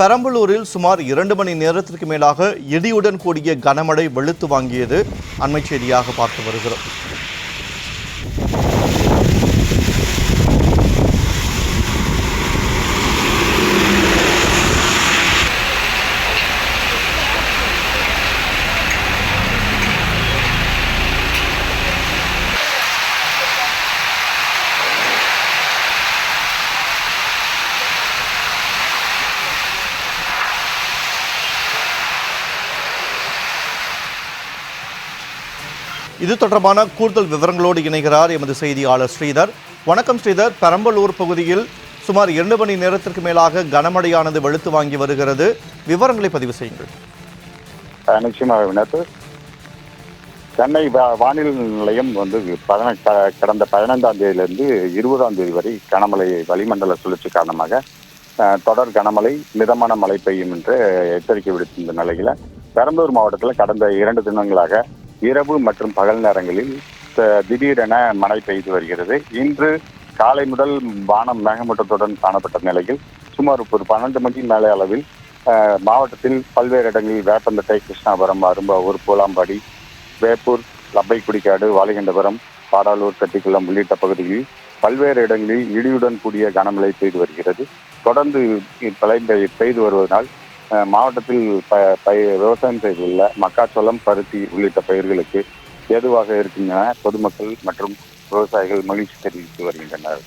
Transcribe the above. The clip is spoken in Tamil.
பெரம்பலூரில் சுமார் இரண்டு மணி நேரத்திற்கு மேலாக இடியுடன் கூடிய கனமழை வெளுத்து வாங்கியது அண்மைச் செய்தியாக பார்த்து வருகிறோம். இது தொடர்பான கூடுதல் விவரங்களோடு இணைகிறார் எமது செய்தியாளர் ஸ்ரீதர். வணக்கம் ஸ்ரீதர். பெரம்பலூர் பகுதியில் சுமார் இரண்டு மணி நேரத்திற்கு மேலாக கனமழையானது வெளுத்து வாங்கி வருகிறது. விவரங்களை பதிவு செய்யுங்கள். நிச்சயமாக சென்னை வானிலை நிலையம் வந்து பதின க- கடந்த பதினைந்தாம் தேதியிலிருந்து இருபதாம் தேதி வரை கனமழை வளிமண்டல சுழற்சி காரணமாக தொடர் கனமழை மிதமான மழை பெய்யும் என்று எச்சரிக்கை விடுத்திருந்த நிலையில் பெரம்பலூர் மாவட்டத்தில் கடந்த இரண்டு தினங்களாக இரவு மற்றும் பகல் நேரங்களில் திடீரென மழை பெய்து வருகிறது. இன்று காலை முதல் வானம் மேகமூட்டத்துடன் காணப்பட்ட நிலையில் சுமார் ஒரு பன்னெண்டு மணி மேலே அளவில் மாவட்டத்தில் பல்வேறு இடங்களில் வேப்பந்தட்டை கிருஷ்ணாபுரம் அரும்பாவூர் பூலாம்பாடி வேப்பூர் லப்பைக்குடிக்காடு வாலிகண்டபுரம் பாடாலூர் கட்டிக்குளம் உள்ளிட்ட பகுதிகளில் பல்வேறு இடங்களில் இடியுடன் கூடிய கனமழை பெய்து வருகிறது. தொடர்ந்து மழை பெய்து வருவதனால் மாவட்டத்தில் ப பயிர் விவசாயம் செய்துள்ள மக்காச்சோளம் பருத்தி உள்ளிட்ட பயிர்களுக்கு ஏதுவாக இருக்கின்றன பொதுமக்கள் மற்றும் விவசாயிகள் மகிழ்ச்சி தெரிவித்து வருகின்றனர்.